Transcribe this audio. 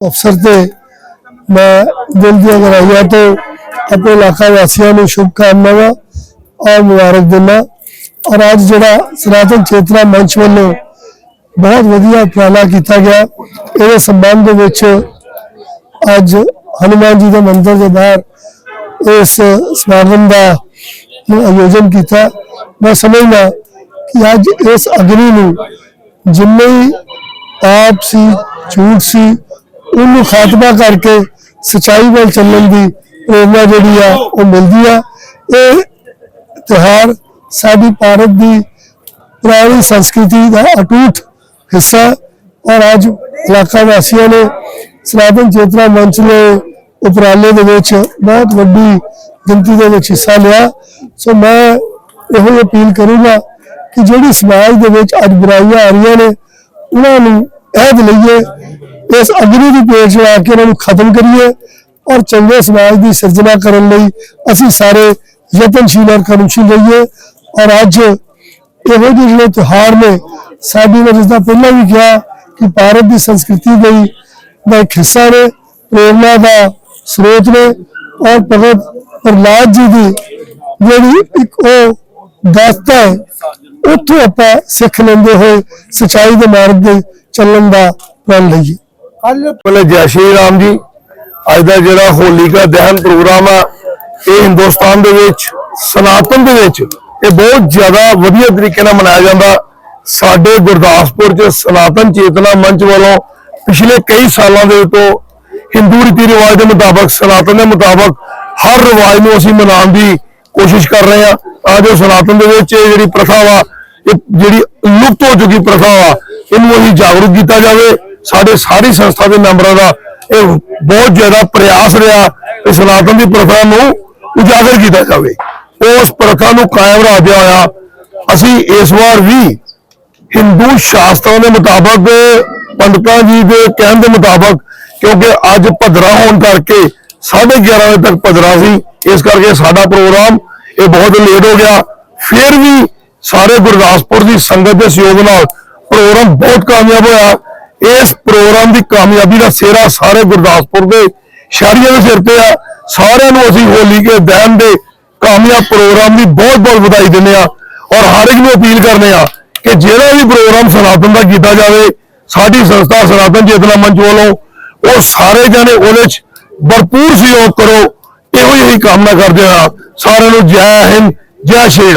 ਅਵਸਰ ਤੇ ਮੈਂ ਦਿਲ ਦੀਆਂ ਗਹਿਰਾਈਆਂ ਤੋਂ ਆਪਣੇ ਇਲਾਕਾ ਵਾਸੀਆਂ ਨੂੰ ਸ਼ੁਭ ਕਾਮਨਾਵਾਂ ਔਰ ਮੁਬਾਰਕ ਦਿੰਦਾ ਔਰ ਅੱਜ ਜਿਹੜਾ ਸਨਾਤਨ ਚੇਤਨਾ ਮੰਚ ਵੱਲੋਂ ਬਹੁਤ ਵਧੀਆ ਉਪਰਾਲਾ ਕੀਤਾ ਗਿਆ, ਇਹਦੇ ਸੰਬੰਧ ਦੇ ਵਿੱਚ ਅੱਜ ਹਨੂਮਾਨ ਜੀ ਦੇ ਮੰਦਿਰ ਦੇ ਬਾਹਰ ਇਸ ਸਮਾਗਮ ਦਾ ਆਯੋਜਨ ਕੀਤਾ। ਮੈਂ ਸਮਝਦਾ ਕਿ ਅੱਜ ਇਸ ਅਗਨੀ ਨੂੰ ਜਿੰਨੇ ਵੀ ਸੀ, ਝੂਠ ਸੀ ਉਹਨੂੰ ਖਾਤਮਾ ਕਰਕੇ ਸਚਾਈ ਵੱਲ ਚੱਲਣ ਦੀ ਪ੍ਰੇਰਨਾ ਜਿਹੜੀ ਆ, ਉਹ ਮਿਲਦੀ ਆ। ਇਹ ਤਿਉਹਾਰ ਸਾਡੀ ਭਾਰਤ ਦੀ ਪੁਰਾਣੀ ਸੰਸਕ੍ਰਿਤੀ ਦਾ ਅਟੂਟ ਹਿੱਸਾ ਔਰ ਅੱਜ ਇਲਾਕਾ ਵਾਸੀਆਂ ਨੇ ਸਨਾਤਨ ਚੇਤਨਾ ਮੰਚ ਨੇ ਉਪਰਾਲੇ ਦੇ ਵਿੱਚ ਬਹੁਤ ਵੱਡੀ ਗਿਣਤੀ ਦੇ ਵਿੱਚ ਹਿੱਸਾ ਲਿਆ। ਸੋ ਮੈਂ ਇਹੋ ਜਿਹੀ ਅਪੀਲ ਕਰੂੰਗਾ ਕਿ ਜਿਹੜੀ ਸਮਾਜ ਦੇ ਵਿੱਚ ਅੱਜ ਬੁਰਾਈਆਂ ਆ ਰਹੀਆਂ ਨੇ, ਉਹਨਾਂ ਨੂੰ ਅਹਿਦ ਲਈਏ ਇਸ ਅਗਨੀ ਦੀ ਪੇਟ ਚਲਾ ਕੇ ਇਹਨਾਂ ਨੂੰ ਖਤਮ ਕਰੀਏ ਔਰ ਚੰਗੇ ਸਮਾਜ ਦੀ ਸਿਰਜਣਾ ਕਰਨ ਲਈ ਅਸੀਂ ਸਾਰੇ ਯਤਨਸ਼ੀਲ ਔਰ ਕਰਮਸ਼ੀਲ ਰਹੀਏ। ਔਰ ਅੱਜ ਇਹੋ ਜਿਹੇ ਜਿਹੜੇ ਤਿਉਹਾਰ ਨੇ, ਸਾਡੀ ਮੈਂ ਜਿਸਦਾ ਪਹਿਲਾਂ ਵੀ ਕਿਹਾ ਕਿ ਭਾਰਤ ਦੀ ਸੰਸਕ੍ਰਿਤੀ ਦੀ ਦਾ ਇੱਕ ਹਿੱਸਾ ਨੇ ਪ੍ਰੇਰਨਾ ਦਾ ਸਰੋਤ ਨੇ ਔਰ ਭਗਤ ਪ੍ਰਹਲਾਦ ਜੀ ਦੀ ਜਿਹੜੀ ਇੱਕ ਉਹ ਦਾਸਤਾ ਹੈ, ਉੱਥੋਂ ਆਪਾਂ ਸਿੱਖ ਲੈਂਦੇ ਹੋਏ ਸਚਾਈ ਦੇ ਮਾਰਗ ਦੇ ਚੱਲਣ ਦਾ ਪ੍ਰਣ ਲਈਏ। ਪਹਿਲੇ ਜੈ ਸ਼੍ਰੀ ਰਾਮ ਜੀ, ਅੱਜ ਦਾ ਜਿਹੜਾ ਹੋਲੀ ਦਾ ਦਹਨ ਪ੍ਰੋਗਰਾਮ ਆ, ਇਹ ਹਿੰਦੁਸਤਾਨ ਦੇ ਵਿੱਚ, ਸਨਾਤਨ ਦੇ ਵਿੱਚ, ਇਹ ਬਹੁਤ ਜ਼ਿਆਦਾ ਵਧੀਆ ਤਰੀਕੇ ਨਾਲ ਮਨਾਇਆ ਜਾਂਦਾ। ਸਾਡੇ ਗੁਰਦਾਸਪੁਰ 'ਚ ਸਨਾਤਨ ਚੇਤਨਾ ਮੰਚ ਵੱਲੋਂ ਪਿਛਲੇ ਕਈ ਸਾਲਾਂ ਦੇ ਤੋਂ ਹਿੰਦੂ ਰੀਤੀ ਰਿਵਾਜ ਦੇ ਮੁਤਾਬਕ, ਸਨਾਤਨ ਦੇ ਮੁਤਾਬਕ ਹਰ ਰਿਵਾਜ ਨੂੰ ਅਸੀਂ ਮਨਾਉਣ ਦੀ ਕੋਸ਼ਿਸ਼ ਕਰ ਰਹੇ ਹਾਂ। ਤਾਂ ਜੋ ਸਨਾਤਨ ਦੇ ਵਿੱਚ ਇਹ ਜਿਹੜੀ ਪ੍ਰਥਾ ਵਾ, ਇਹ ਜਿਹੜੀ ਲੁਪਤ ਹੋ ਚੁੱਕੀ ਪ੍ਰਥਾ ਵਾ, ਇਹਨੂੰ ਅਸੀਂ ਜਾਗਰੂਕ ਕੀਤਾ ਜਾਵੇ। ਸਾਡੇ ਸਾਰੀ ਸੰਸਥਾ ਦੇ ਮੈਂਬਰਾਂ ਦਾ ਇਹ ਬਹੁਤ ਜ਼ਿਆਦਾ ਪ੍ਰਯਾਸ ਰਿਹਾ ਕਿ ਸਨਾਤਨ ਦੀ ਪ੍ਰਥਾ ਨੂੰ ਉਜਾਗਰ ਕੀਤਾ ਜਾਵੇ। ਉਸ ਪ੍ਰਥਾ ਨੂੰ ਕਾਇਮ ਰੱਖਿਆ ਹੋਇਆ ਅਸੀਂ ਇਸ ਵਾਰ ਵੀ ਹਿੰਦੂ ਸ਼ਾਸਤਰਾਂ ਦੇ ਮੁਤਾਬਕ, ਪੰਡਤਾਂ ਜੀ ਦੇ ਕਹਿਣ ਦੇ ਮੁਤਾਬਕ, ਕਿਉਂਕਿ ਅੱਜ ਭਦਰਾ ਹੋਣ ਕਰਕੇ 11:30 ਵਜੇ ਤੱਕ ਭਦਰਾ ਸੀ, ਇਸ ਕਰਕੇ ਸਾਡਾ ਪ੍ਰੋਗਰਾਮ ਇਹ ਬਹੁਤ ਲੇਟ ਹੋ ਗਿਆ। ਫਿਰ ਵੀ ਸਾਰੇ ਗੁਰਦਾਸਪੁਰ ਦੀ ਸੰਗਤ ਦੇ ਸਹਿਯੋਗ ਨਾਲ ਪ੍ਰੋਗਰਾਮ ਬਹੁਤ ਕਾਮਯਾਬ ਹੋਇਆ। ਇਸ ਪ੍ਰੋਗਰਾਮ ਦੀ ਕਾਮਯਾਬੀ ਦਾ ਸਿਹਰਾ ਸਾਰੇ ਗੁਰਦਾਸਪੁਰ ਦੇ ਸ਼ਹਿਰੀਆਂ ਦੇ ਸਿਰ ਤੇ ਆ। ਸਾਰਿਆਂ ਨੂੰ ਅਸੀਂ ਹੋਲੀ ਕੇ ਦਹਨ ਦੇ ਕਾਮਯਾਬ ਪ੍ਰੋਗਰਾਮ ਦੀ ਬਹੁਤ ਬਹੁਤ ਵਧਾਈ ਦਿੰਦੇ ਆ ਔਰ ਹਰ ਇੱਕ ਨੂੰ ਅਪੀਲ ਕਰਨੇ ਆ ਕਿ ਜਿਹੜਾ ਵੀ ਪ੍ਰੋਗਰਾਮ ਸਨਾਤਨ ਦਾ ਕੀਤਾ ਜਾਵੇ, ਸਾਡੀ ਸੰਸਥਾ ਸਨਾਤਨ ਚੇਤਨਾ ਮੰਚ ਵੱਲੋਂ ਉਹ ਸਾਰੇ ਜਣੇ ਉਹਦੇ ਚ ਭਰਪੂਰ ਸਹਿਯੋਗ ਕਰੋ। ਇਹੋ ਜਿਹੀ ਕਾਮਨਾ ਕਰਦੇ ਆ ਸਾਰਿਆਂ ਨੂੰ ਜੈ ਹਿੰਦ, ਜੈ ਸ਼੍ਰੀ ਰਾਮ।